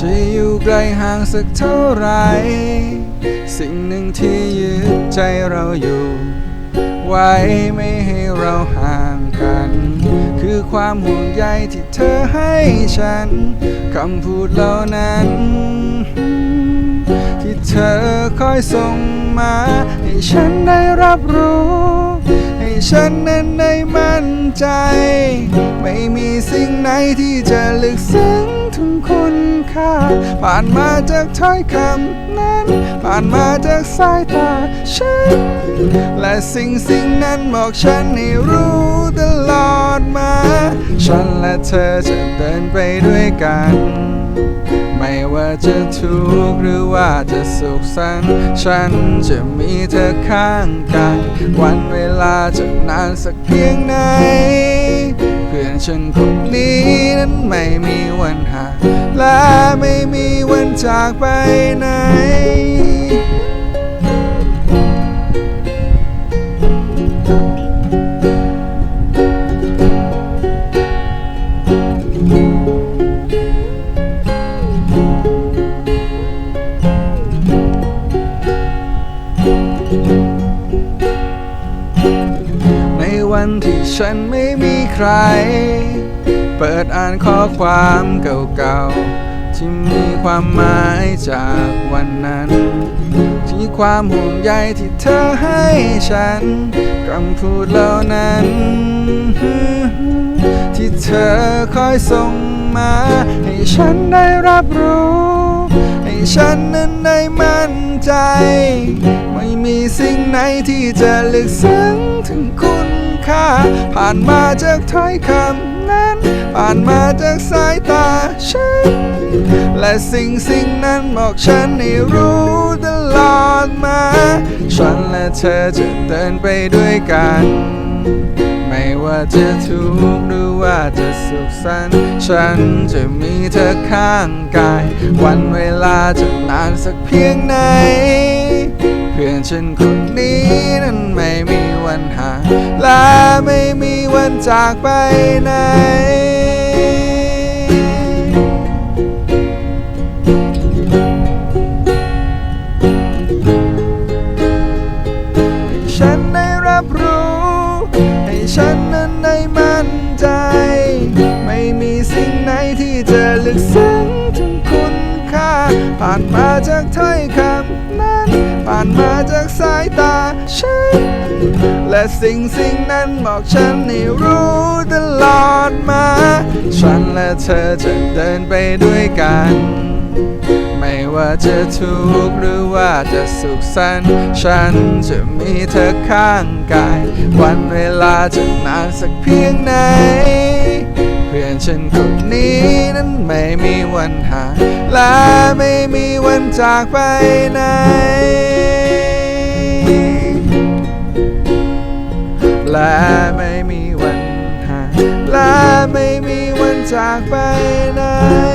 จะอยู่ไกลห่างสักเท่าไร สิ่งหนึ่งที่ยึดใจเราอยู่ ไว้ไม่ให้เราห่าง ความห่วงใยที่เธอให้ฉัน คำพูดเหล่านั้น ที่เธอคอยส่งมา ให้ฉันได้รับรู้ ให้ฉันนั้นได้มั่นใจ ไม่มีสิ่งไหนที่จะลึกซึ้งถึงคุณค่า ผ่านมาจากถ้อยคำนั้น ผ่านมาจากสายตาฉัน และสิ่งสิ่งนั้นบอกฉันให้รู้ตลอดม ฉันและเธอจะเดินไปด้วยกัน ไม่ว่าจะทุกข์หรือว่าจะสุขสันต์ฉันจะมีเธอข้างกายวันเวลาจะนานสักเพียงไหน เพื่อนฉันคนนี้นั้นไม่มีวันห่างและไม่มีวันจากไปไหน วันที่ฉันไม่มีใคร เปิดอ่านข้อความเก่าๆ ที่มีความหมายจากวันนั้น ที่ความห่วงใยที่เธอให้ฉันคำพูดเหล่านั้น ที่เธอคอยส่งมา ให้ฉันได้รับรู้ ให้ฉันนั้นได้มั่นใจ ไม่มีสิ่งไหนที่จะลึกซึ้งถึงคุณ ค่า ผ่านมาจากถ้อยคำนั้น ผ่านมาจากสายตาฉัน และสิ่งสิ่งนั้นบอกฉันให้รู้ตลอดมา ฉันและเธอจะเดินไปด้วยกัน ไม่ว่าจะทุกข์หรือว่าจะสุขสันต์ฉันจะมีเธอข้างกาย วันเวลาจะนานสักเพียงไหน เพื่อนฉันคนนี้นั้น วันห่างและไม่มีวันจากไปไหน สายตาฉัน และสิ่งสิ่งนั้นบอกฉันให้รู้ตลอดมา ฉันและเธอจะเดินไปด้วยกัน ไม่ว่าจะทุกข์หรือว่าจะสุขสันต์ฉันจะมีเธอข้างกาย วันเวลาจะนานสักเพียงไหนเพื่อนฉันคนนี้นั้นไม่มีวันห่างและไม่มีวันจากไปไหน baby went back by night.